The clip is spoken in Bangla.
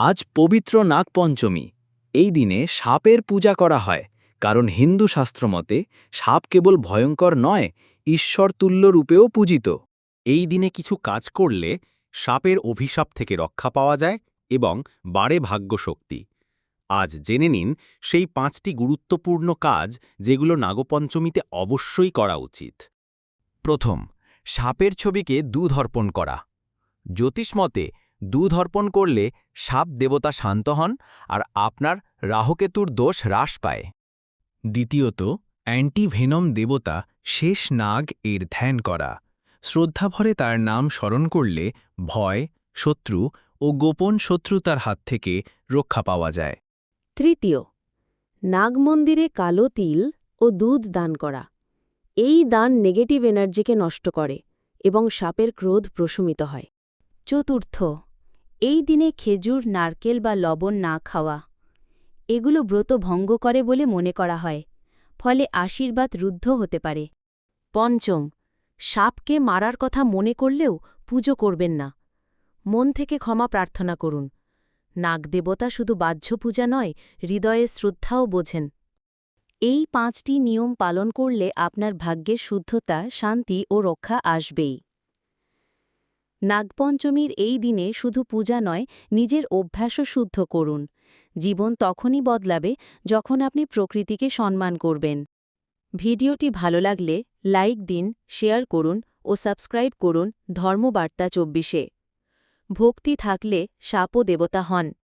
আজ পবিত্র নাগপঞ্চমী। এই দিনে সাপের পূজা করা হয়, কারণ হিন্দু শাস্ত্রমতে সাপ কেবল ভয়ঙ্কর নয়, ঈশ্বর তুল্য রূপেও পূজিত। এই দিনে কিছু কাজ করলে সাপের অভিশাপ থেকে রক্ষা পাওয়া যায় এবং বাড়ে ভাগ্যশক্তি। আজ জেনে নিন, সেই পাঁচটি গুরুত্বপূর্ণ কাজ যেগুলো নাগপঞ্চমীতে অবশ্যই করা উচিত। প্রথম, সাপের ছবিকে দুধ অর্পণ করা জ্যোতিষমতে দুধ অর্পণ করলে সাপ দেবতা শান্ত হন আর আপনার রাহকেতুর দোষ হ্রাস পায়। দ্বিতীয়ত, অ্যান্টিভেনম দেবতা শেষ নাগ এর ধ্যান করা। শ্রদ্ধাভরে তার নাম স্মরণ করলে ভয়, শত্রু ও গোপন শত্রুতার হাত থেকে রক্ষা পাওয়া যায়। তৃতীয়, নাগমন্দিরে কালো তিল ও দুধ দান করা। এই দান নেগেটিভ এনার্জিকে নষ্ট করে এবং সাপের ক্রোধ প্রশমিত হয়। চতুর্থ এই দিনে খেজুর, নারকেল বা লবণ না খাওয়া, এগুলো ব্রত ভঙ্গ করে বলে মনে করা হয়, ফলে আশীর্বাদ রুদ্ধ হতে পারে। পঞ্চম, সাপকে মারার কথা মনে করলেও পুজো করবেন না। মন থেকে ক্ষমা প্রার্থনা করুন। নাগদেবতা শুধু বাহ্য পূজা নয়, হৃদয়ে শ্রদ্ধাও বোঝেন। এই পাঁচটি নিয়ম পালন করলে আপনার ভাগ্যের শুদ্ধতা, শান্তি ও রক্ষা আসবেই। নাগপঞ্চমীর এই দিনে শুধু পূজা নয়, নিজের অভ্যাসও শুদ্ধ করুন। জীবন তখনই বদলাবে যখন আপনি প্রকৃতিকে সম্মান করবেন। ভিডিওটি ভালো লাগলে লাইক দিন, শেয়ার করুন ও সাবস্ক্রাইব করুন ধর্মবার্তা চব্বিশে। ভক্তি থাকলে সাপও দেবতা হন।